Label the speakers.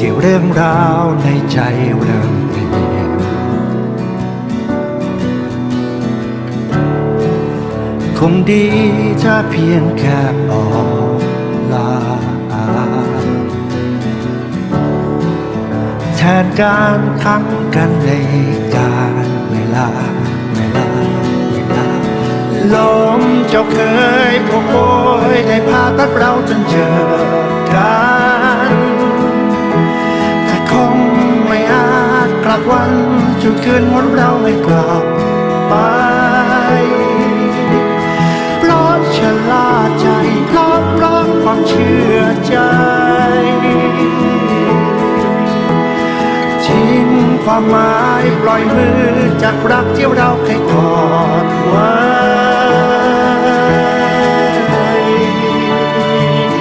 Speaker 1: ที่เรื่องราวในใจเริ่มเปลี่ยนคงดีถ้าเพียงแค่ออกลา แทนการค้างกันในการเวลาเวลาเวลาลมเจ้าเคยโปรโปรยได้พาตัดเราจนเจอกัน ลับวันจุดคืนวันเราไม่กลับไปเพราะชะล่าใจเพราะเพราะความเชื่อใจทิ้งความหมายปล่อยมือจากรักที่เราเคยกอด